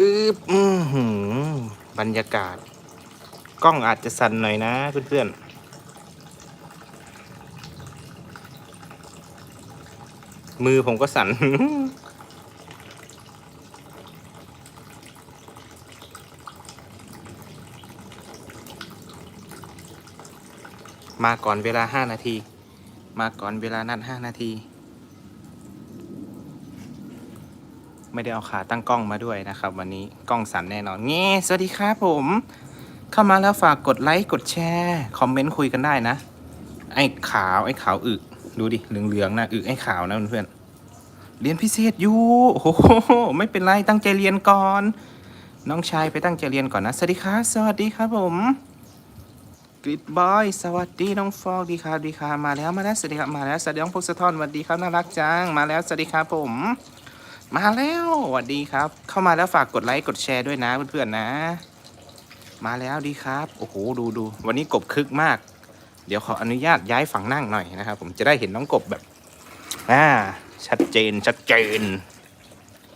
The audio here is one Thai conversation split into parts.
อืบอือหือบรรยากาศ กล้องอาจจะสั่นหน่อยนะเพื่อนๆมือผมก็สั่น มาก่อนเวลาห้านาที มาก่อนเวลานัดห้านาที ไม่ได้เอาขาตั้งกล้องมาด้วยนะครับ วันนี้กล้องสั่นแน่นอนเงี้สวัสดีครับผม เข้ามาแล้วฝากกดไลค์กดแชร์คอมเมนต์คุยกันได้นะ ไอ้ขาวไอ้ขาวอึดูดิเหลืองๆนะอึไอ้ขาวนะเพื่อนเรียนพิเศษอยู่โอ้โหไม่เป็นไรตั้งใจเรียนก่อน น้องชายไปตั้งใจเรียนก่อนนะสวัสดีครับสวัสดีครับผมกริดบอยสวัสดีน้องฟอกดีครับดีครับมาแล้วมาแล้วสวัสดีครับมาแล้วสวัสดีน้องพงศธรสวัสดีครับน่ารักจังมาแล้วสวัสดีครับผม มาแล้วสวัสดีครับ เข้ามาแล้วฝากกดไลค์กดแชร์ด้วยนะเพื่อนๆนะ มาแล้วดีครับ โอ้โหดูดูวันนี้กบคึกมาก เดี๋ยวขออนุญาตย้ายฝั่งนั่งหน่อยนะครับ ผมจะได้เห็นน้องกบแบบอ่าชัดเจนชัดเจน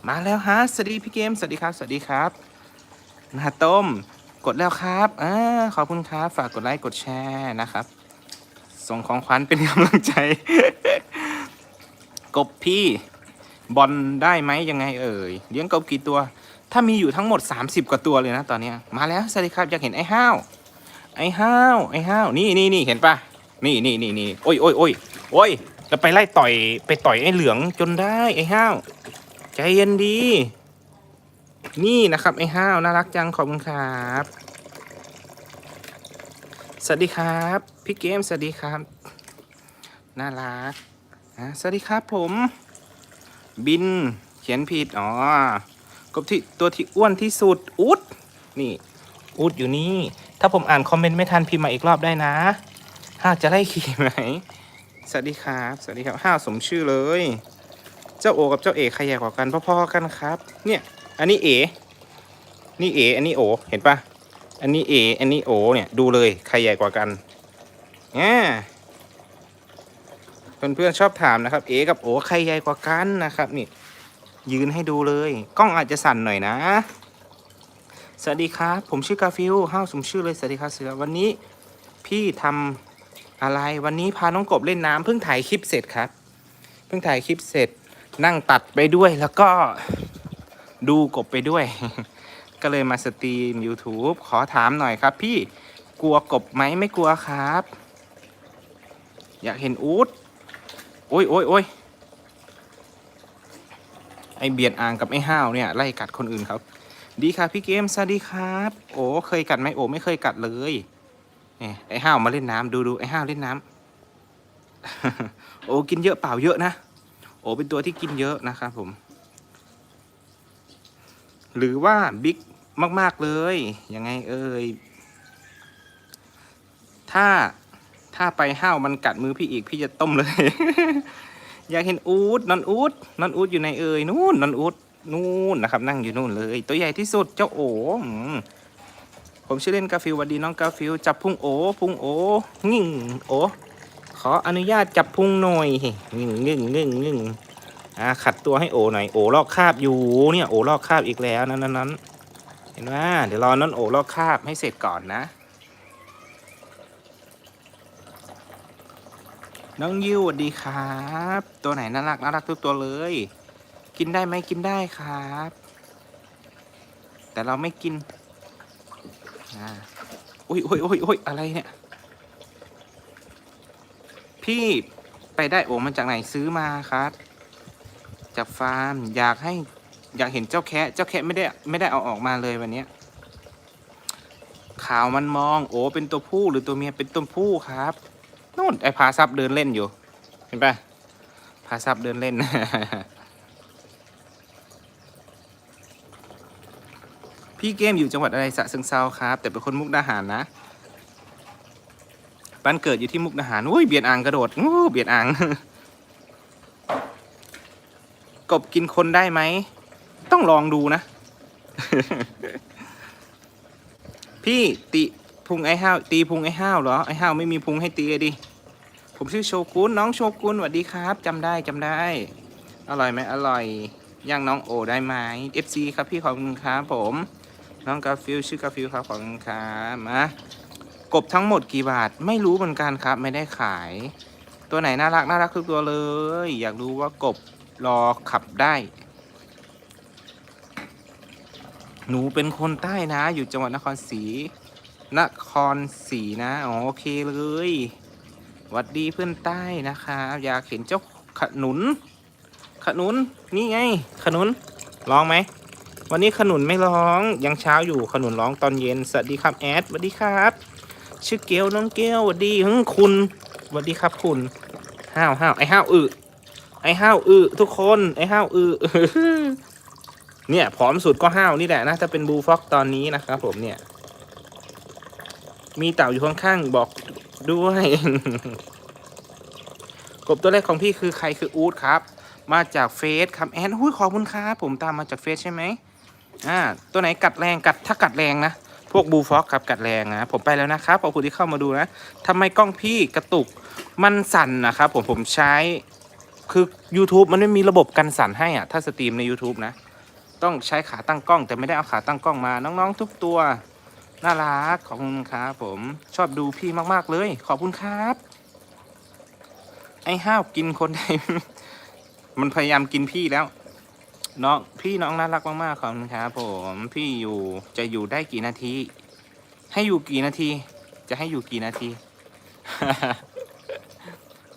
มาแล้วฮะสวัสดีพี่เกมสวัสดีครับ สวัสดีครับนาต้มกดแล้วครับอ่าขอบคุณครับ ฝากกดไลค์กดแชร์นะครับ ส่งของขวัญเป็นกำลังใจ กบพี่ บอลได้ไหมยังไงเอ่ยเลี้ยงกบกี่ตัว ถ้ามีอยู่ทั้งหมด 30 กว่าตัวเลยนะตอนนี้มาแล้วสวัสดีครับอยากเห็นไอ้ห้าวไอ้ห้าวไอ้ห้าวนี่นี่นี่เห็นปะนี่นี่นี่นี่โอ้ยโอ้ยโอ้ยโอ้ยแล้วไปไล่ต่อยไปต่อยไอ้เหลืองจนได้ไอ้ห้าวใจเย็นดี นี่นะครับไอ้ห้าวน่ารักจังขอบคุณครับสวัสดีครับพี่เกมสวัสดีครับน่ารักอะสวัสดีครับผม บิน เขียนผิด อ๋อกบที่ตัวที่อ้วนที่สุดอุด นี่ อุดอยู่นี่ ถ้าผมอ่านคอมเมนต์ไม่ทันพิมพ์มาอีกรอบได้นะห้าจะไล่ขี่ไหม สวัสดีครับ สวัสดีครับห้าสมชื่อเลย เจ้าโอกับเจ้าเอใครใหญ่กว่ากันพ่อๆกันครับ เนี่ย อันนี้เอ นี่เอ อันนี้โอ เห็นปะอันนี้เอ อันนี้โอ เนี่ย ดูเลย ใครใหญ่กว่ากันอ่า เพื่อนๆชอบถามนะครับ เอกับโอใครใหญ่กว่ากันนะครับ นี่ ยืนให้ดูเลย กล้องอาจจะสั่นหน่อยนะ สวัสดีครับ ผมชื่อกาฟิลห้าวสมชื่อเลยสวัสดีครับเสือวันนี้พี่ทำอะไรวันนี้พาน้องกบเล่นน้ำเพิ่งถ่ายคลิปเสร็จครับ เพิ่งถ่ายคลิปเสร็จ นั่งตัดไปด้วยแล้วก็ดูกบไปด้วย ก็เลยมาสตรีม YouTube ขอถามหน่อยครับ พี่กลัวกบไหมไม่กลัวครับ อยากเห็นอูด อ้ยโอ้ยโอ้ยไอเบียดอ่างกับไอห้าวเนี่ยไล่กัดคนอื่นเขาดีครับพี่เกมสวัสดีครับ โอ้เคยกัดไหมโอ้ไม่เคยกัดเลยเนี่ยไอห้าวมาเล่นน้ำดูดูไอห้าวเล่นน้ำโอ้กินเยอะเปล่าเยอะนะโอ้เป็นตัวที่กินเยอะนะครับผม หรือว่าบิ๊กมาก ๆ เลย ยังไงเอ่ย ถ้า ถ้าไปห้าวมันกัดมือพี่อีกพี่จะต้มเลย อยากเห็นอูดนอนอูดนอนอูดอยู่ในเอ่ยนู่นนอนอูดนู่นนะครับ นั่งอยู่นู่นเลย ตัวใหญ่ที่สุดเจ้าโออืมผมชื่อเล่นกาฟิลสวัสดีน้องกาฟิลจับพุงโอพุงโองิ่งโอขออนุญาตจับพุงหน่อยงึ่งงึ่งงึ่งงึ่งอ่าขัดตัวให้โอหน่อยโอลอกคราบอยู่เนี่ยโอลอกคราบอีกแล้วนั้นนั้นเห็นไหมเดี๋ยวรอน้นโอลอกคราบให้เสร็จก่อนนะ น้องยิวสวัสดีครับ ตัวไหนน่ารักน่ารักทุกตัวเลย กินได้ไหมกินได้ครับ แต่เราไม่กินอ่าอุ้ยอุ้ยอุ้ยอุ้ยอะไรเนี่ย พี่ไปได้โอ่งมาจากไหนซื้อมาครับ จากฟาร์มอยากให้อยากเห็นเจ้าแคะเจ้าแคะไม่ได้ไม่ได้เอาออกมาเลยวันนี้ขาวมันมองโอ้เป็นตัวผู้หรือตัวเมียเป็นตัวผู้ครับ นู่นไอพาซับเดินเล่นอยู่ เห็นปะพาซับเดินเล่น พี่เกมอยู่จังหวัดอะไรสะเชิงเซาครับ แต่เป็นคนมุกดาหารนะบ้านเกิดอยู่ที่มุกดาหารอุ้ยเบียดอ่างกระโดดอู้เบียดอ่างกบกินคนได้ไหม ต้องลองดูนะ พี่ติ พุงไอ้ห้าวตีพุงไอ้ห้าวเหรอไอ้ห้าวไม่มีพุงให้ตีดิผมชื่อโชกุนน้องโชกุนสวัสดีครับจำได้จำได้ อร่อยไหมอร่อยย่างน้องโอได้ไหม FC ครับพี่ขอบคุณครับผม น้องกาฟิลชื่อกาฟิลครับขอบคุณครับมากบทั้งหมดกี่บาทไม่รู้เหมือนกันครับ ไม่ได้ขาย ตัวไหนน่ารักน่ารักทุกตัวเลย อยากรู้ว่ากบรอขับได้ หนูเป็นคนใต้นะ อยู่จังหวัดนครศรี นครศรีนะอ๋อโอเคเลยวัดดีเพื่อนใต้นะครับอยากเห็นเจ้าขนุน ขนุนนี่ไง ขนุนร้องไหมวันนี้ขนุนไม่ร้องยังเช้าอยู่ขนุนร้องตอนเย็นสวัสดีครับแอดสวัสดีครับ ชื่อเกลน้องเกลสวัสดีฮึคุณสวัสดีครับคุณห้าวห้าวไอห้าวอึไอห้าวอึทุกคนไอห้าวอึเนี่ยผอมสุดก็ห้าวนี่แหละนะถ้าเป็นบูฟ็อกตอนนี้นะครับผมเนี่ย มีเต่าอยู่ข้างๆบอกด้วย กบตัวแรกของพี่คือใครคืออูดครับ มาจากเฟซครับแอนหุ้ยขอบคุณครับผมตามมาจากเฟซใช่ไหมอ่าตัวไหนกัดแรงกัดถ้ากัดแรงนะพวกบูฟ็อกครับกัดแรงนะผมไปแล้วนะครับขอบคุณที่เข้ามาดูนะทำไมกล้องพี่กระตุกมันสั่นนะครับผมผมใช้คือ YouTube มันไม่มีระบบกันสั่นให้อะถ้าสตรีมใน YouTube นะ ต้องใช้ขาตั้งกล้อง แต่ไม่ได้เอาขาตั้งกล้องมาน้องๆทุกตัว น่ารักขอบคุณครับผมชอบดูพี่มากๆเลย ขอบคุณครับ ไอ้ห้าวกินคนไทยมันพยายามกินพี่แล้วน้องพี่น้องน่ารักมากๆขอบคุณครับผมพี่อยู่จะอยู่ได้กี่นาที ให้อยู่กี่นาที จะให้อยู่กี่นาที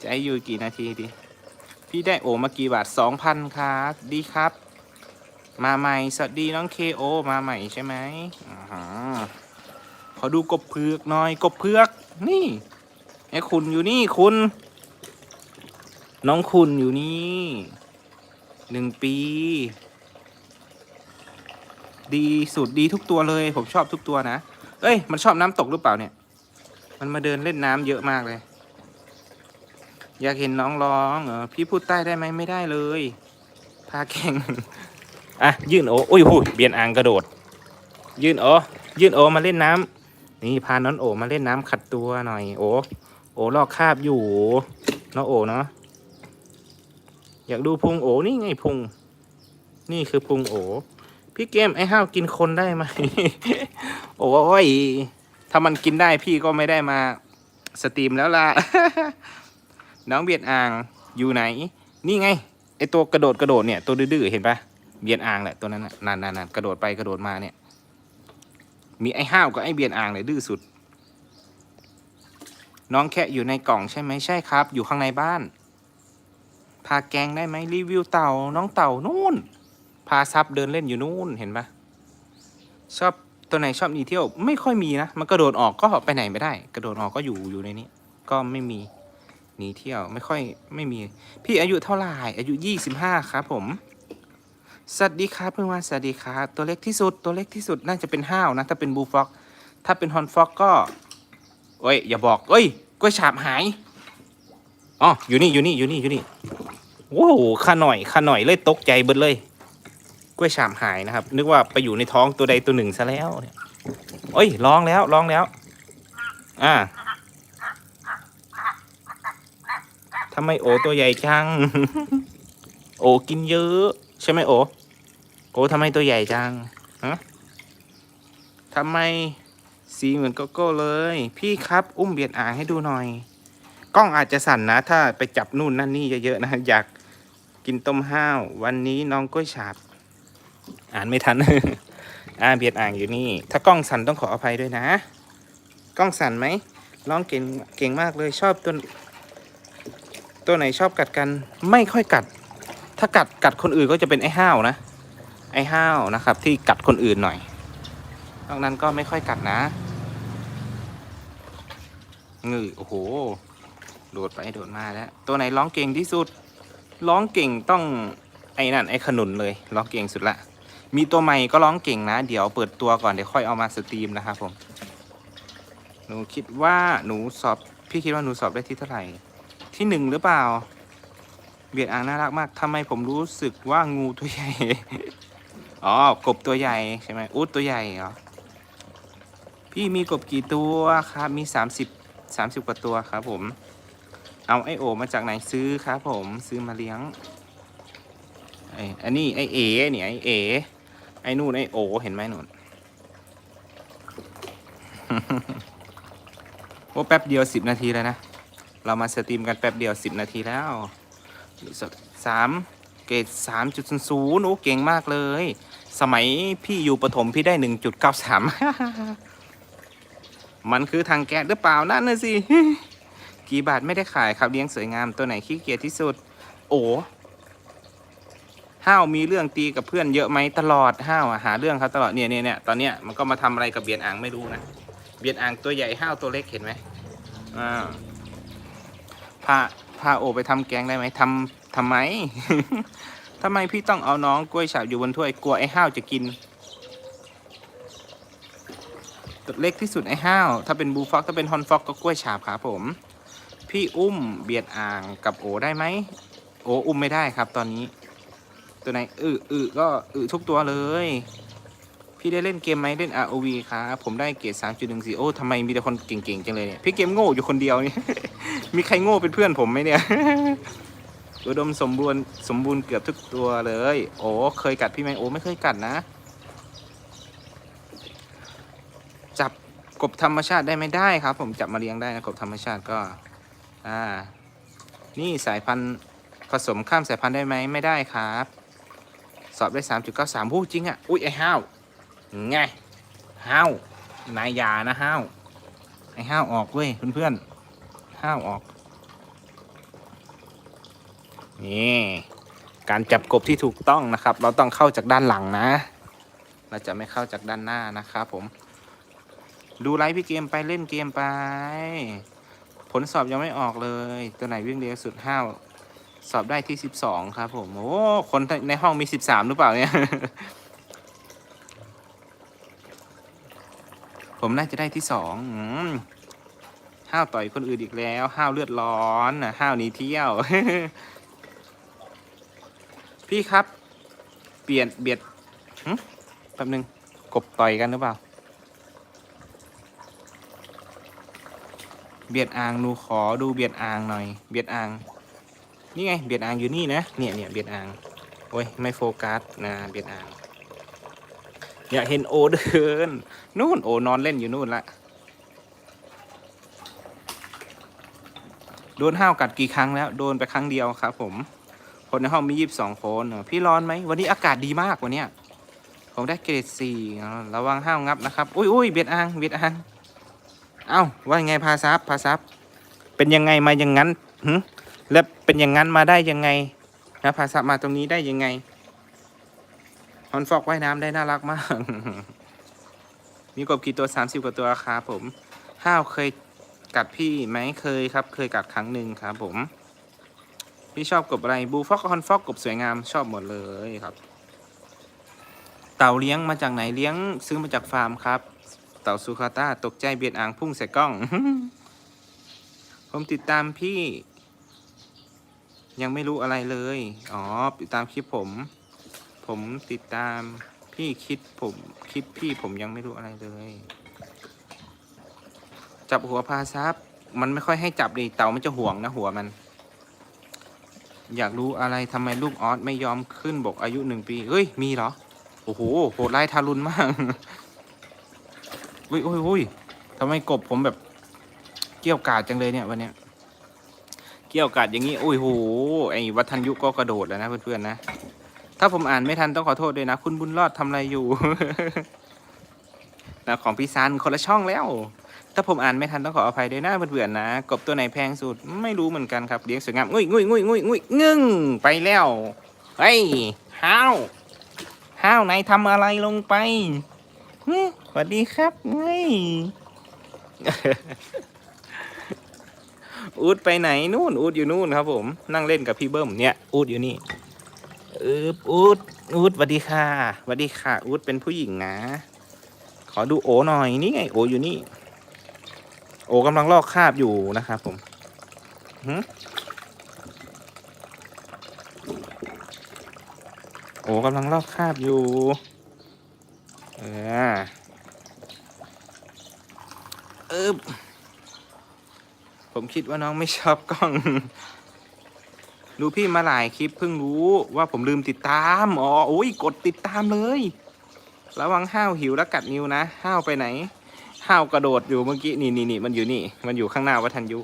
จะให้อยู่กี่นาทีดีพี่ได้โอมากี่บาทสองพันครับดีครับ มาใหม่ สวัสดีน้องเคโอ มาใหม่ใช่ไหมอ่าฮะ ขอดูกบเพือกหน่อยกบเพือก นี่ไอ้คุณอยู่นี่คุณ น้องคุณอยู่นี่หนึ่งปี ดีสุดดีทุกตัวเลย ผมชอบทุกตัวนะ เอ้ย มันชอบน้ำตกหรือเปล่าเนี่ย มันมาเดินเล่นน้ำเยอะมากเลย อยากเห็นน้องร้องเออพี่พูดใต้ได้ไหมไม่ได้เลยพาแข่งอะ ยื่นโออุ้ยหูยเบียนอ่างกระโดด ยื่นโอ้ยื่นโอมาเล่นน้ำ นี่พาน้องโอมาเล่นน้ำขัดตัวหน่อย โอโอลอกคาบอยู่น้องโอเนาะอยากดูพุงโอนี่ไงพุง นี่คือพุงโอพี่เกมไอ้ห้าวกินคนได้ไหมโอ้ยถ้ามันกินได้พี่ก็ไม่ได้มาสตรีมแล้วล่ะ น้องเบียดอ่างอยู่ไหน นี่ไงไอตัวกระโดดกระโดดเนี่ยตัวดื้อเห็นปะเบียดอ่างแหละตัวนั้นน่ะนานๆกระโดดไปกระโดดมาเนี่ย มีไอ้ห้าวกับไอ้เบียดอ่างเลยดื้อสุด น้องแค่อยู่ในกล่องใช่ไหมใช่ครับ อยู่ข้างในบ้าน พาแกงได้ไหมรีวิวเต่าน้องเต่านู่น พาซับเดินเล่นอยู่นู่นเห็นปะชอบตัวไหนชอบหนีเที่ยวไม่ค่อยมีนะมันกระโดดออกก็ไปไหนไม่ได้ กระโดดออกก็อยู่อยู่ในนี้ ก็ไม่มีหนีเที่ยวไม่ค่อยไม่มี พี่อายุเท่าไหร่อายุยี่สิบห้าครับผม สวัสดีครับเพื่อนว่าสวัสดีครับตัวเล็กที่สุดตัวเล็กที่สุดน่าจะเป็นห้าวนะ ถ้าเป็นบูฟ็อกถ้าเป็นฮอนฟ็อกก็เอ้ยอย่าบอกเอ้ยกล้วยฉาบหายอ๋ออยู่นี่อยู่นี่อยู่นี่อยู่นี่โว้วข้าหน่อยข้าหน่อยเลยตกใจเบิดเลย กล้วยฉาบหายนะครับ นึกว่าไปอยู่ในท้องตัวใดตัวหนึ่งซะแล้วเนี่ยเอ้ยร้องแล้วร้องแล้ว อ่าทำไมโอตัวใหญ่จัง โอกินเยอะ ใช่ไหมโอ โอทำไมตัวใหญ่จังฮะทำไมสีเหมือนโกโก้เลย พี่ครับ อุ้มเบียดอ่างให้ดูหน่อย กล้องอาจจะสั่นนะ ถ้าไปจับนู่นนั่นนี่เยอะๆนะ อยากกินต้มห้าว วันนี้น้องกล้วยฉาบ อ่านไม่ทัน อ่าเบียดอ่างอยู่นี่ ถ้ากล้องสั่นต้องขออภัยด้วยนะ กล้องสั่นไหมร้องเก่งเก่งมากเลยชอบตัวตัวไหนชอบกัดกัน ไม่ค่อยกัด ถ้ากัดกัดคนอื่นก็จะเป็นไอ้ห้าวนะ ไอ้ห้าวนะครับ ที่กัดคนอื่นหน่อยนอกนั้นก็ไม่ค่อยกัดนะงือโอ้โห โดดไปโดดมาแล้ว ตัวไหนร้องเก่งที่สุด ร้องเก่งต้องไอ้นั่นไอ้ขนุนเลยร้องเก่งสุดละ มีตัวใหม่ก็ร้องเก่งนะ เดี๋ยวเปิดตัวก่อนเดี๋ยวค่อยเอามาสตรีมนะครับผม หนูคิดว่าหนูสอบ พี่คิดว่าหนูสอบได้ที่เท่าไหร่ ที่หนึ่งหรือเปล่า เบียดอ่างน่ารักมากทำไมผมรู้สึกว่างูตัวใหญ่ อ๋อกบตัวใหญ่ใช่ไหมอุดตัวใหญ่เหรอพี่มีกบกี่ตัวครับมีสามสิบสามสิบกว่าตัวครับผม เอาไอโอมาจากไหนซื้อครับผมซื้อมาเลี้ยงไออันนี้ไอเอ๋เนี่ยไอเอ๋ไอนู่นไอโอเห็นไหมนู่นโอ้แป๊บเดียวสิบนาทีแล้วนะ เรามาสตรีมกันแป๊บเดียวสิบนาทีแล้วสาม เกรดสามจุดศูนย์โอ้เก่งมากเลย สมัยพี่อยู่ประถมพี่ได้หนึ่งจุดเก้าสามมันคือทางแก๊สหรือเปล่านั่นน่ะสิ กี่บาทไม่ได้ขายครับเลี้ยงสวยงามตัวไหนขี้เกียจที่สุด โอ้ห้าวมีเรื่องตีกับเพื่อนเยอะไหมตลอดห้าวหาเรื่องเขาตลอดเนี่ยเนี่ยเนี่ยตอนเนี้ยมันก็มาทำอะไรกับเบียนอ่างไม่รู้นะเบียนอ่างตัวใหญ่ห้าวตัวเล็กเห็นไหมอ่าพาพาโอไปทำแกงได้ไหมทำ ทำไม ทำไมพี่ต้องเอาน้องกล้วยฉาบอยู่บนถ้วยกลัวไอ้ห้าวจะกิน ตัวเล็กที่สุดไอ้ห้าว ถ้าเป็นบูฟ็อกถ้าเป็นฮอนฟ็อกก็กล้วยฉาบครับผม พี่อุ้มเบียดอ่างกับโอได้ไหม โออุ้มไม่ได้ครับตอนนี้ ตัวไหนอึอึก็อึทุกตัวเลย พี่ได้เล่นเกมไหมเล่น ROV ครับผมได้เกรด3.14โอ้ทำไมมีแต่คนเก่งๆจังเลยเนี่ยพี่เกมโง่อยู่คนเดียวนี่มีใครโง่เป็นเพื่อนผมไหมเนี่ย อุดมสมบูรณ์สมบูรณ์เกือบทุกตัวเลย โอ้เคยกัดพี่ไหมโอ้ไม่เคยกัดนะ จับกบธรรมชาติได้ไม่ได้ครับ ผมจับมาเลี้ยงได้นะกบธรรมชาติก็ อ่า นี่สายพันธุ์ผสมข้ามสายพันธุ์ได้ไหมไม่ได้ครับ สอบได้สามจุดเก้าสามผู้จริงอะ อุ้ยไอ้ห้าวไงห้าวนายยานะห้าวไอ้ห้าวออกเว้ยเพื่อนๆห้าวออก นี่ การจับกบที่ถูกต้องนะครับ เราต้องเข้าจากด้านหลังนะ เราจะไม่เข้าจากด้านหน้านะครับผม ดูไลฟ์พี่เกมไปเล่นเกมไป ผลสอบยังไม่ออกเลย ตัวไหนวิ่งเร็วสุดห้าวสอบได้ที่สิบสองครับผม โอ้ คนในห้องมีสิบสามหรือเปล่าเนี่ย ผมน่าจะได้ที่สองห้าวต่อยคนอื่นอีกแล้ว ห้าวเลือดร้อนห้าวหนีเที่ยว พี่ครับ เปลี่ยนเบียดแป๊บนึง กบต่อยกันหรือเปล่า เบียดอ่างหนูขอดูเบียดอ่างหน่อย เบียดอ่าง นี่ไง เบียดอ่างอยู่นี่นะ เนี่ยเนี่ยเบียดอ่าง โอ้ย ไม่โฟกัสนะ เบียดอ่าง อยากเห็นโอเดิน นู่นโอนอนเล่นอยู่นู่นละ โดนห้าวกัดกี่ครั้งแล้ว โดนไปครั้งเดียวครับผม คนในห้องมียี่สิบสองคนพี่ร้อนไหมวันนี้อากาศดีมากวันเนี้ยผมได้เกรดสี่อ่าระวังห้าวงับนะครับอุ้ยอุ้ยเบียดอ่างเบียดอ่างเอ้าว่าไงพาซับพาซับเป็นยังไงมาอย่างนั้นหึแล้วเป็นอย่างนั้นมาได้ยังไงนะพาซับมาตรงนี้ได้ยังไงฮอนฟอกว่ายน้ำได้น่ารักมาก มีกบกี่ตัวสามสิบกว่าตัวครับผม ห้าวเคยกัดพี่ไหมเคยครับ เคยกัดครั้งหนึ่งครับผม พี่ชอบกบอะไรบูฟอกฮอนฟอกกบสวยงามชอบหมดเลยครับ เต่าเลี้ยงมาจากไหนเลี้ยงซื้อมาจากฟาร์มครับ เต่าซูคาตาตกใจเบียดอ่างพุ่งใส่กล้อง ผมติดตามพี่ ยังไม่รู้อะไรเลย อ๋อ ติดตามคลิปผม ผมติดตามพี่คิดผมคลิปพี่ผมยังไม่รู้อะไรเลย จับหัวพาซับมันไม่ค่อยให้จับดิเต่ามันจะห่วงนะหัวมัน อยากรู้อะไรทำไมลูกออสไม่ยอมขึ้นบกอายุหนึ่งปี เฮ้ย มีเหรอ โอ้โห โหดร้ายทารุณมากอุ้ยอุ้ยอุ้ยทำไมกบผมแบบ เกี่ยวกาดจังเลยเนี่ยวันเนี้ย เกี่ยวกาดอย่างนี้ โอ้ยโห ไอ้วัฒนยุก็กระโดดแล้วนะเพื่อนๆนะ ถ้าผมอ่านไม่ทันต้องขอโทษด้วยนะ คุณบุญรอดทำอะไรอยู่นะของพี่ซันคนละช่องแล้ว ถ้าผมอ่านไม่ทันต้องขออภัยด้วยนะเพื่อนๆนะ กบตัวไหนแพงสุดไม่รู้เหมือนกันครับเลี้ยงสวยงามงุยงุยงุยงุยงุยงึ่งไปแล้วเฮ้ยห้าวห้าวนายทำอะไรลงไปฮึสวัสดีครับเฮ้ยอูดไปไหนนู่นอูดอยู่นู่นครับ ผม นั่งเล่นกับพี่เบิ้มเนี่ยอูดอยู่นี่อออูดอูดสวัสดีค่ะสวัสดีค่ะอูดเป็นผู้หญิงนะ ขอดูโอหน่อยนี่ไงโออยู่นี่ โอกำลังลอกคราบอยู่นะครับผมโอ้กำลังลอกคราบอยู่ เออเออผมคิดว่าน้องไม่ชอบกล้อง ดูพี่มาหลายคลิปเพิ่งรู้ว่าผมลืมติดตาม อ๋อโอ้ยกดติดตามเลย ระวังห้าวหิวแล้วกัดนิ้วนะ ห้าวไปไหน ห้าวกระโดดอยู่เมื่อกี้นี่นี่นี่มันอยู่นี่ มันอยู่ข้างหน้าวัฒนยุ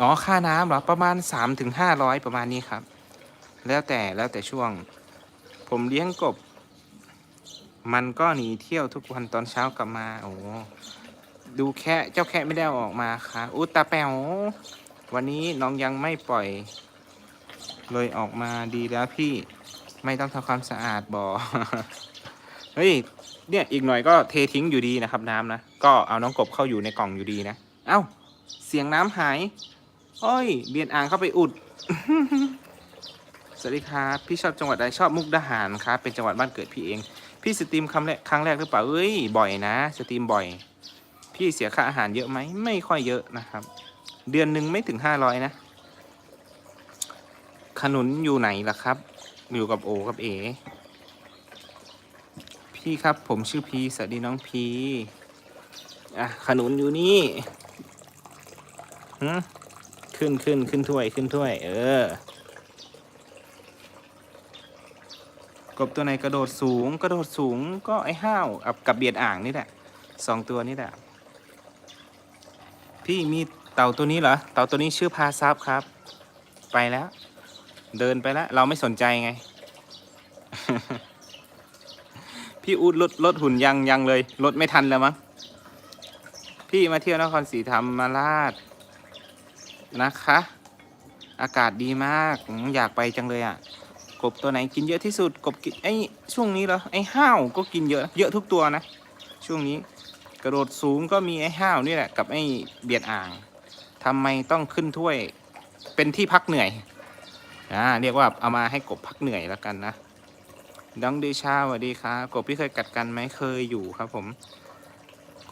อ๋อค่าน้ำเหรอประมาณ3าถึงห้าร้อยประมาณนี้ครับ แล้วแต่แล้วแต่ช่วง ผมเลี้ยงกบ มันก็หนีเที่ยวทุกวันตอนเช้ากลับมา โอ้ดูแค่เจ้าแค่ไม่ได้ออกมาค่ะอุยตาแป๋ววันนี้น้องยังไม่ปล่อย เลยออกมาดีแล้วพี่ไม่ต้องทำความสะอาดบ่อ เฮ้ย เนี่ยอีกหน่อยก็เททิ้งอยู่ดีนะครับน้ำนะ ก็เอาน้องกบเข้าอยู่ในกล่องอยู่ดีนะ เอ้า เสียงน้ำหายโอ้ย เบียนอ่างเข้าไปอุด สวัสดีครับ พี่ชอบจังหวัดใดชอบมุกดาหารครับ เป็นจังหวัดบ้านเกิดพี่เอง พี่สตรีมคำแรกครั้งแรกหรือเปล่า เอ้ย บ่อยนะ สตรีมบ่อย พี่เสียค่าอาหารเยอะไหม ไม่ค่อยเยอะนะครับ เดือนหนึ่งไม่ถึงห้าร้อยนะ ขนุนอยู่ไหนล่ะครับ อยู่กับโอกับเอ พี่ครับ ผมชื่อพีสวัสดีน้องพีอะขนุนอยู่นี่หืมขึ้นขึ้นขึ้นถ้วยขึ้นถ้วย เออ กบตัวไหนกระโดดสูง กระโดดสูงก็ไอ้ห้าวกับกับเบียดอ่างนี่แหละสองตัวนี่แหละพี่มีเต่าตัวนี้เหรอ เต่าตัวนี้ชื่อพาซับครับ ไปแล้ว เดินไปแล้ว เราไม่สนใจไง พี่อูดลดลดหุ่นยังยังเลยลดไม่ทันแล้วมั้งพี่มาเที่ยวนครศรีธรรมราชนะคะ อากาศดีมากอยากไปจังเลยอะ กบตัวไหนกินเยอะที่สุด กบกินไอ้ช่วงนี้เหรอไอ้ห้าวก็กินเยอะเยอะทุกตัวนะ ช่วงนี้กระโดดสูงก็มีไอ้ห้าวนี่แหละกับไอ้เบียดอ่างทำไมต้องขึ้นถ้วยเป็นที่พักเหนื่อยอ่าเรียกว่าเอามาให้กบพักเหนื่อยแล้วกันนะ ดองเดชาสวัสดีครับกบพี่เคยกัดกันไหมเคยอยู่ครับผม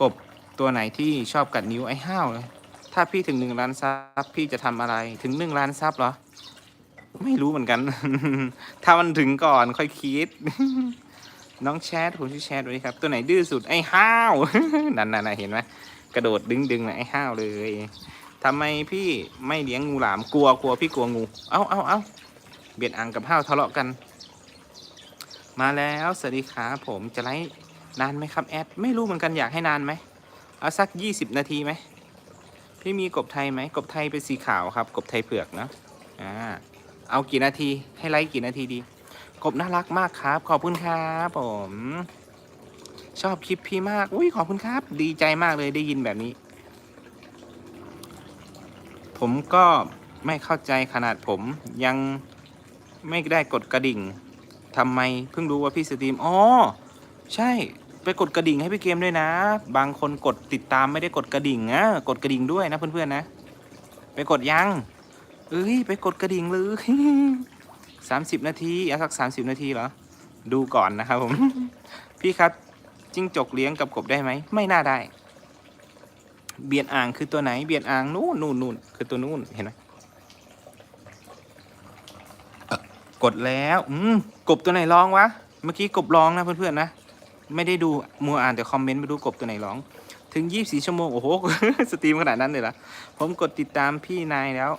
กบตัวไหนที่ชอบกัดนิ้วไอ้ห้าวเลยถ้าพี่ถึงหนึ่งล้านซับพี่จะทำอะไรถึงหนึ่งล้านซับเหรอ ไม่รู้เหมือนกัน ถ้ามันถึงก่อนค่อยคิด น้องแชทผมชื่อแชทด้วยครับ ตัวไหนดื้อสุดไอ้ห้าวนั่นน่ะเห็นไหมกระโดดดึงดึงนะไอ้ห้าวเลยทำไมพี่ไม่เลี้ยงงูหลามกลัวกลัวพี่กลัวงู เอ้าเอ้าเอ้าเบียดอ่างกับห้าวทะเลาะกัน มาแล้วสวัสดีครับผมจะไลฟ์นานไหมครับแอดไม่รู้เหมือนกันอยากให้นานไหมเอาสักยี่สิบนาทีไหมพี่มีกบไทยไหมกบไทยเป็นสีขาวครับ กบไทยเผือกนะอ่าเอากี่นาทีให้ไลฟ์กี่นาทีดี กบน่ารักมากครับ ขอบคุณครับผม ชอบคลิปพี่มากอุ้ยขอบคุณครับ ดีใจมากเลยได้ยินแบบนี้ ผมก็ไม่เข้าใจขนาดผมยังไม่ได้กดกระดิ่ง ทำไมเพิ่งรู้ว่าพี่สตรีมอ๋อใช่ ไปกดกระดิ่งให้พี่เกมด้วยนะ บางคนกดติดตามไม่ได้กดกระดิ่งนะกดกระดิ่งด้วยนะเพื่อนๆนะ ไปกดยังเอ้ยไปกดกระดิ่งเลยสามสิบนาทีเอาสักสามสิบนาทีเหรอดูก่อนนะครับผมพี่ครับจิ้งจกเลี้ยงกับกบได้ไหมไม่น่าได้ เบียดอ่างคือตัวไหน เบียดอ่างนู่นนู่นนู่นคือตัวนู่นเห็นไหม กดแล้ว อืมกบตัวไหนร้องวะ เมื่อกี้กบร้องนะเพื่อนๆนะ ไม่ได้ดูมัวอ่านแต่คอมเมนต์ไปดูกบตัวไหนร้อง ถึงยี่สี่ชั่วโมง โอ้โห สตรีมขนาดนั้นเลยเหรอผมกดติดตามพี่นายแล้ว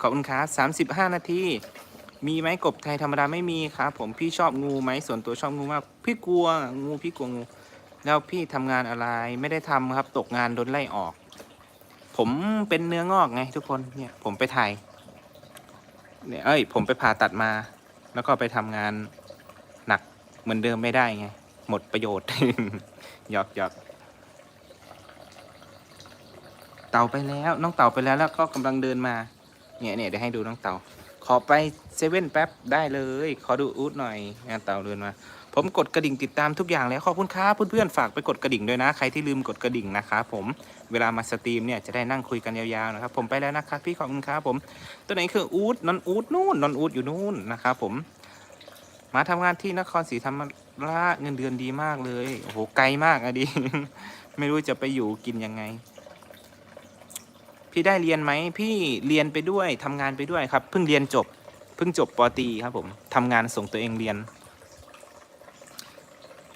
ขอบคุณครับสามสิบห้านาที มีไหมกบไทยธรรมดาไม่มีครับ ผมพี่ชอบงูไหมส่วนตัวชอบงูมาก พี่กลัวงูพี่กลัวงู แล้วพี่ทำงานอะไร ไม่ได้ทำครับ ตกงานโดนไล่ออก ผมเป็นเนื้องอกไงทุกคน เนี่ย ผมไปถ่าย เนี่ยเอ้ย ผมไปผ่าตัดมา แล้วก็ไปทำงานหนักเหมือนเดิมไม่ได้ไง หมดประโยชน์ หยอกหยอกเต่าไปแล้ว น้องเต่าไปแล้วแล้วก็กำลังเดินมา เนี่ยเนี่ยเดี๋ยวให้ดูน้องเต่า ขอไปเซเว่นแป๊บได้เลย ขอดูอูดหน่อยงานเต่าเดินมา ผมกดกระดิ่งติดตามทุกอย่างแล้วขอบคุณครับเพื่อนๆฝากไปกดกระดิ่งด้วยนะ ใครที่ลืมกดกระดิ่งนะครับผม เวลามาสตรีมเนี่ยจะได้นั่งคุยกันยาวๆนะครับ ผมไปแล้วนะครับพี่ขอบคุณครับผม ตัวไหนคืออูดนอนอูดนู่นนอนอูดอยู่นู่นนะครับผม มาทำงานที่นครศรีธรรมราชเงินเดือนดีมากเลยโอ้โหไกลมากอะดิไม่รู้จะไปอยู่กินยังไง พี่ได้เรียนไหมพี่เรียนไปด้วยทำงานไปด้วยครับเพิ่งเรียนจบเพิ่งจบปตีครับผมทำงานส่งตัวเองเรียน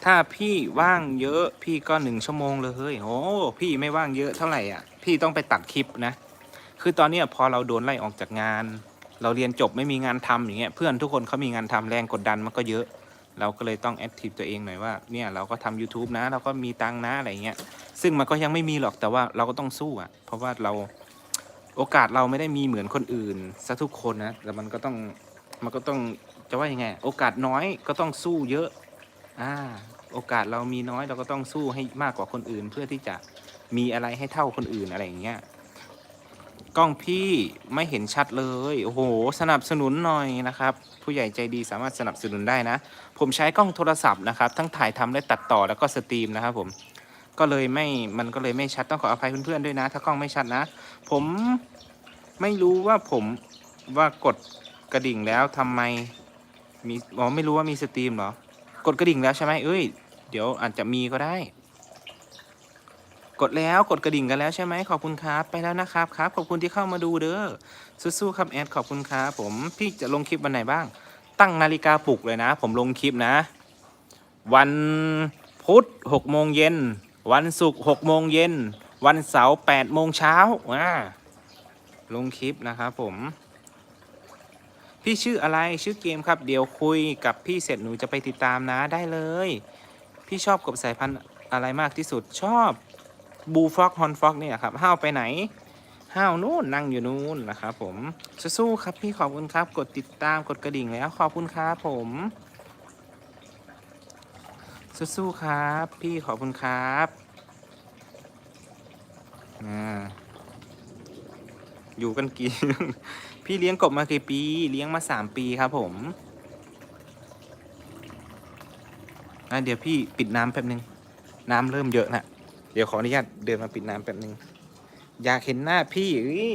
ถ้าพี่ว่างเยอะพี่ก็หนึ่งชั่วโมงเลยโอ้พี่ไม่ว่างเยอะเท่าไหร่อะ พี่ต้องไปตัดคลิปนะ คือตอนเนี้ยพอเราโดนไล่ออกจากงาน เราเรียนจบไม่มีงานทำอย่างเงี้ยเพื่อนทุกคนเขามีงานทำแรงกดดันมันก็เยอะ เราก็เลยต้องแอคทีฟตัวเองหน่อยว่าเนี่ยเราก็ทำ YouTube นะ เราก็มีตังนะอะไรเงี้ยซึ่งมันก็ยังไม่มีหรอกแต่ว่าเราก็ต้องสู้อะ เพราะว่าเราโอกาสเราไม่ได้มีเหมือนคนอื่นซะทุกคนนะแต่มันก็ต้องมันก็ต้องจะว่ายังไง โอกาสน้อยก็ต้องสู้เยอะ อ่า โอกาสเรามีน้อยเราก็ต้องสู้ให้มากกว่าคนอื่น เพื่อที่จะมีอะไรให้เท่าคนอื่นอะไรอย่างเงี้ยกล้องพี่ไม่เห็นชัดเลยโอ้โหสนับสนุนหน่อยนะครับ ผู้ใหญ่ใจดีสามารถสนับสนุนได้นะ ผมใช้กล้องโทรศัพท์นะครับ ทั้งถ่ายทำและตัดต่อแล้วก็สตรีมนะครับผมก็เลยไม่มันก็เลยไม่ชัดต้องขออภัยเพื่อนๆด้วยนะ ถ้ากล้องไม่ชัดนะ ผมไม่รู้ว่าผมว่ากดกระดิ่งแล้วทำไมมีอ๋อไม่รู้ว่ามีสตรีมเหรอ กดกระดิ่งแล้วใช่ไหมเอ้ย เดี๋ยวอาจจะมีก็ได้ กดแล้วกดกระดิ่งกันแล้วใช่ไหมขอบคุณครับ ไปแล้วนะครับครับ ขอบคุณที่เข้ามาดูเด้อ สู้ๆครับแอดขอบคุณครับผม พี่จะลงคลิปวันไหนบ้าง ตั้งนาฬิกาปลุกเลยนะ ผมลงคลิปนะ วันพุธ6โมงเย็น วันศุกร์6โมงเย็น วันเสาร์8โมงเช้าอ่าลงคลิปนะครับผม พี่ชื่ออะไรชื่อเกมครับ เดี๋ยวคุยกับพี่เสร็จหนูจะไปติดตามนะได้เลย พี่ชอบกบสายพันธุ์อะไรมากที่สุดชอบบูฟ็อกฮอนฟ็อกนี่ยครับห้าวไปไหน ห้าวนู่นนั่งอยู่นู่นนะครับผมสู้ๆครับพี่ขอบคุณครับ กดติดตามกดกระดิ่งแล้วขอบคุณครับผมสู้ๆครับ พี่ขอบคุณครับอ่าอยู่กันกี่ พี่เลี้ยงกบมากี่ปี เลี้ยงมาสามปีครับผมอะเดี๋ยวพี่ปิดน้ำแป๊บนึง น้ำเริ่มเยอะนะเดี๋ยวขออนุญาตเดินมาปิดน้ำแป๊บนึง อยากเห็นหน้าพี่อย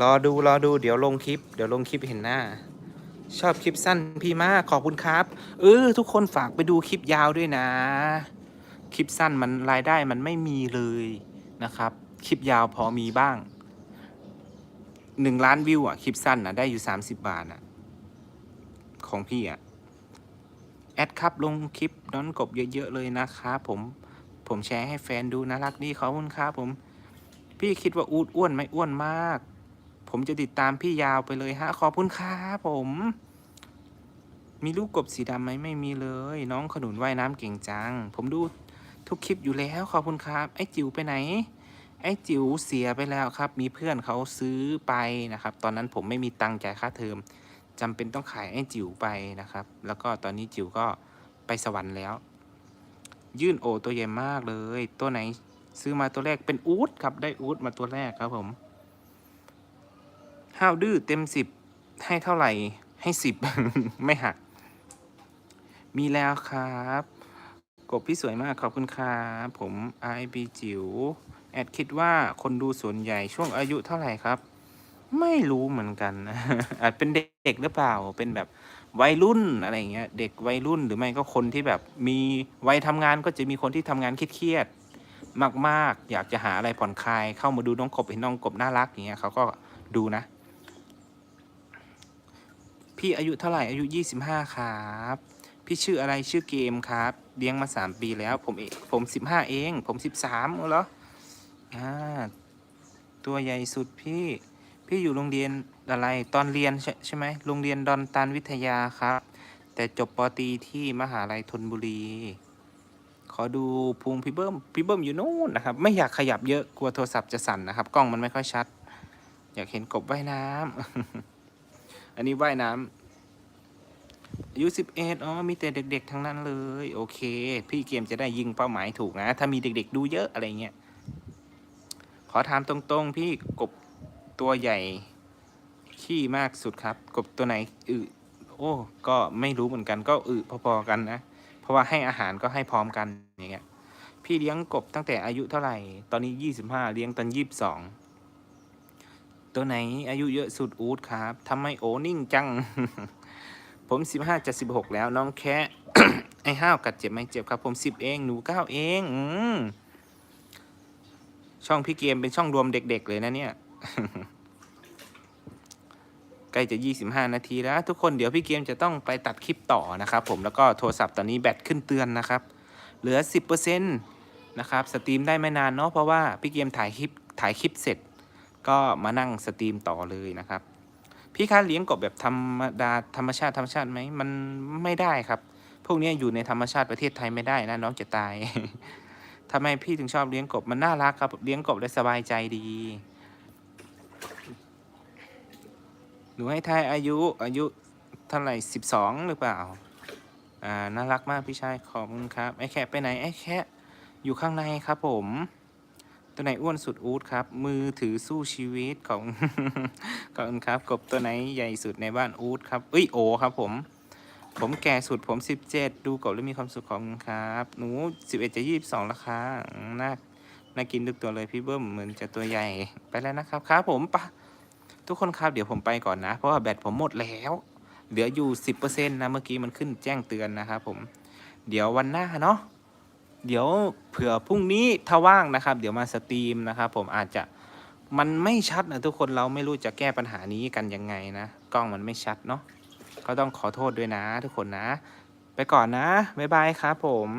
รอดูรอดูเดี๋ยวลงคลิป เดี๋ยวลงคลิปเห็นหน้า ชอบคลิปสั้นพี่มากขอบคุณครับ เออทุกคนฝากไปดูคลิปยาวด้วยนะ คลิปสั้นมันรายได้มันไม่มีเลยนะครับ คลิปยาวพอมีบ้าง หนึ่งล้านวิวอะ คลิปสั้นอะ ได้อยู่30บบาทอะ ของพี่อะ แอดครับลงคลิปน้อนกบเยอะๆเลยนะครับผมผมแชร์ให้แฟนดูน่ารักดีขอบคุณครับผม พี่คิดว่าอูดอ้วนไหมอ้วนมาก ผมจะติดตามพี่ยาวไปเลยฮะ ขอบคุณครับผม มีลูกกบสีดำไหมไม่มีเลย น้องขนุนว่ายน้ำเก่งจัง ผมดูทุกคลิปอยู่แล้วขอบคุณครับ ไอ้จิ๋วไปไหน ไอ้จิ๋วเสียไปแล้วครับ มีเพื่อนเขาซื้อไปนะครับ ตอนนั้นผมไม่มีตังค์จ่ายค่าเทอมจำเป็นต้องขายไอ้จิ๋วไปนะครับ แล้วก็ตอนนี้จิ๋วก็ไปสวรรค์แล้ว ยื่นโอตัวใหญ่มากเลย ตัวไหนซื้อมาตัวแรกเป็นอูดครับ ได้อูดมาตัวแรกครับผม ห้าวดื้อเต็มสิบให้เท่าไหร่ให้สิบไม่หัก มีแล้วครับ กบพี่สวยมากขอบคุณครับผม IB จิ๋ว แอดคิดว่าคนดูส่วนใหญ่ช่วงอายุเท่าไหร่ครับ ไม่รู้เหมือนกัน อาจเป็นเด็กหรือเปล่า เป็นแบบวัยรุ่นอะไรเงี้ย เด็กวัยรุ่นหรือไม่ก็คนที่แบบมีวัยทำงานก็จะมีคนที่ทำงานเครียดๆมากๆ อยากจะหาอะไรผ่อนคลาย เข้ามาดูน้องกบเห็นน้องกบน่ารักอย่างเงี้ยเขาก็ดูนะ พี่อายุเท่าไหร่อายุ 25 ครับพี่ชื่ออะไรชื่อเกมครับ เลี้ยงมา 3 ปีแล้ว ผมเองผม 15 เอง ผม 13เหรอ อ่าตัวใหญ่สุดพี่ พี่อยู่โรงเรียนอะไร ตอนเรียนใช่ใชไหมโรงเรียนดอนตันวิทยาครับ แต่จบปตรีที่มหาลัยธนบุรี ขอดูพุงพี่เบิ้มพี่เบิ้มอยู่นู่นนะครับ ไม่อยากขยับเยอะกลัวโทรศัพท์จะสั่นนะครับ กล้องมันไม่ค่อยชัด อยากเห็นกบว่ายน้ำอันนี้ว่ายน้ำอายุสิบเอ็ดอ๋อ มีแต่เด็ก ๆ ทั้งนั้นเลย โอเค พี่เกมจะได้ยิงเป้าหมายถูกนะ ถ้ามีเด็ก ๆ ดูเยอะอะไรเงี้ย ขอถามตรงๆ พี่กบตัวใหญ่ ขี้มากสุดครับ กบตัวไหนอึโอ้ ก็ไม่รู้เหมือนกันก็อึพอๆกันนะ เพราะว่าให้อาหารก็ให้พร้อมกันอย่างเงี้ย พี่เลี้ยงกบตั้งแต่อายุเท่าไหร่ ตอนนี้ยี่สิบห้าเลี้ยงตอนยี่สิบสอง ตัวไหนอายุเยอะสุดอูดครับทำไมโอนิ่งจัง ผมสิบห้าจะสิบหกแล้วน้องแค่ไอ้ห้าวกัดเจ็บไหมเจ็บครับ ผมสิบเองหนูเก้าเอง อืม ช่องพี่เกมเป็นช่องรวมเด็ก ๆ เลยนะเนี่ย ใกล้จะ 25 นาทีแล้ว ทุกคนเดี๋ยวพี่เกมจะต้องไปตัดคลิปต่อนะครับ ผมแล้วก็โทรศัพท์ตอนนี้แบตขึ้นเตือนนะครับ เหลือ 10%นะครับสตรีมได้ไม่นานเนาะเพราะว่าพี่เกมถ่ายคลิปถ่ายคลิปเสร็จ ก็มานั่งสตรีมต่อเลยนะครับ พี่คะเลี้ยงกบแบบธรรมดาธรรมชาติธรรมชาติไหมมันไม่ได้ครับ พวกนี้อยู่ในธรรมชาติประเทศไทยไม่ได้นะน้องจะตาย ทำไมพี่ถึงชอบเลี้ยงกบมันน่ารักครับเลี้ยงกบแล้สบายใจดี หนูให้ทายอายุอายุเท่าไหร่สิบสองหรือเปล่า อ่าน่ารักมากพี่ชายขอบคุณครับไอ้แค่ไปไหนไอ้แค่อยู่ข้างในครับผม ตัวไหนอ้วนสุดอูดครับ มือถือสู้ชีวิตของขอบคุณครับ กบตัวไหนใหญ่สุดในบ้านอูดครับเอ้ยโอครับผม ผมแก่สุดผม 17 ดูกบแล้วมีความสุขของครับ หนู 11 จะ 22แล้วค่ะอืมน่าน่ากินทุกตัวเลยพี่เบิ้มเหมือนจะตัวใหญ่ไปแล้วนะครับครับผมปะทุกคนครับเดี๋ยวผมไปก่อนนะ เพราะว่าแบตผมหมดแล้วเหลืออยู่ 10%นะเมื่อกี้มันขึ้นแจ้งเตือนนะครับผมเดี๋ยววันหน้าเนาะเดี๋ยวเผื่อพรุ่งนี้ถ้าว่างนะครับ เดี๋ยวมาสตรีมนะครับผมอาจจะมันไม่ชัดนะทุกคนเราไม่รู้จะแก้ปัญหานี้กันยังไงนะ กล้องมันไม่ชัดเนาะ ก็ต้องขอโทษด้วยนะทุกคนนะ ไปก่อนนะ บ๊ายบายครับผม